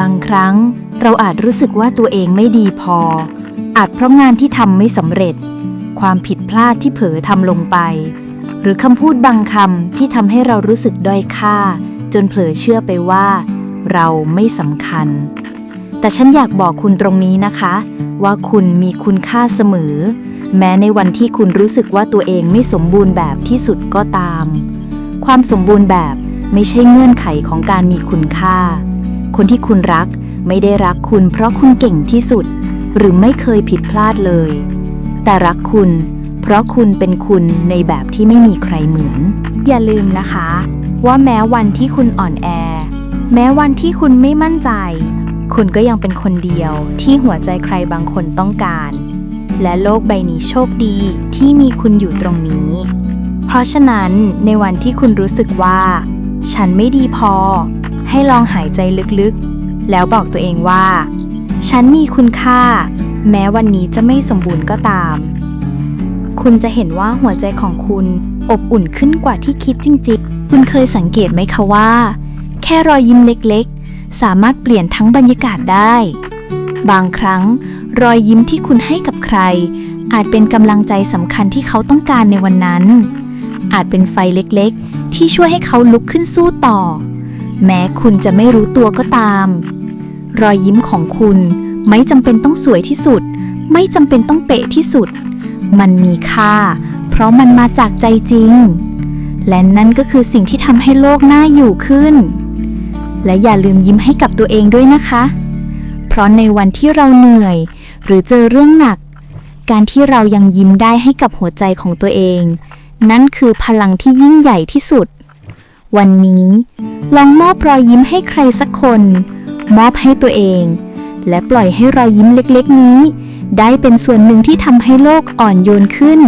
บางครั้ง เราอาจรู้สึกว่าตัวเองไม่ดีพอ อาจเพราะงานที่ทำไม่สำเร็จ ความผิดพลาดที่เผลอทำลงไป หรือคำพูดบางคำที่ทำให้เรารู้สึกด้อยค่า จนเผลอเชื่อไปว่า เราไม่สำคัญ แต่ฉันอยากบอกคุณตรงนี้นะคะ ว่าคุณมีคุณค่าเสมอ แม้ในวันที่คุณรู้สึกว่าตัวเองไม่สมบูรณ์แบบที่สุดก็ตาม ความสมบูรณ์แบบไม่ใช่เงื่อนไขของการมีคุณค่า คนที่คุณรักไม่ได้รักคุณเพราะคุณเก่งที่สุด หรือไม่เคยผิดพลาดเลย แต่รักคุณ เพราะคุณเป็นคุณในแบบที่ไม่มีใครเหมือน อย่าลืมนะคะ ว่าแม้วันที่คุณอ่อนแอ แม้วันที่คุณไม่มั่นใจ คุณก็ยังเป็นคนเดียวที่หัวใจใครบางคนต้องการ และโลกใบนี้โชคดีที่มีคุณอยู่ตรงนี้ เพราะฉะนั้นในวันที่คุณรู้สึกว่า ฉันไม่ดีพอ ให้ลองหายใจลึกๆ แล้วบอกตัวเองว่า ฉันมีคุณค่า แม้วันนี้จะไม่สมบูรณ์ก็ตาม คุณจะเห็นว่าหัวใจของคุณอบอุ่นขึ้นกว่าที่คิดจริงๆ คุณเคยสังเกตไหมคะว่า แค่รอยยิ้มเล็กๆ สามารถเปลี่ยนทั้งบรรยากาศได้ บางครั้ง รอยยิ้มที่คุณให้กับใคร อาจเป็นกำลังใจสำคัญที่เขาต้องการในวันนั้น อาจเป็นไฟเล็กๆ ที่ช่วยให้เขาลุกขึ้นสู้ต่อ แม้คุณจะไม่รู้ตัวก็ตาม รอยยิ้มของคุณไม่จำเป็นต้องสวยที่สุด ไม่จำเป็นต้องเป๊ะที่สุด มันมีค่า เพราะมันมาจากใจจริง และนั่นก็คือสิ่งที่ทำให้โลกน่าอยู่ขึ้น และอย่าลืมยิ้มให้กับตัวเองด้วยนะคะ เพราะในวันที่เราเหนื่อย หรือเจอเรื่องหนัก การที่เรายังยิ้มได้ให้กับหัวใจของตัวเอง นั่นคือพลังที่ยิ่งใหญ่ที่สุด วันนี้ ลองมอบรอยยิ้มให้ใครสักคน มอบให้ตัวเอง และปล่อยให้รอยยิ้มเล็กๆนี้ ได้เป็นส่วนหนึ่งที่ทำให้โลกอ่อนโยนขึ้น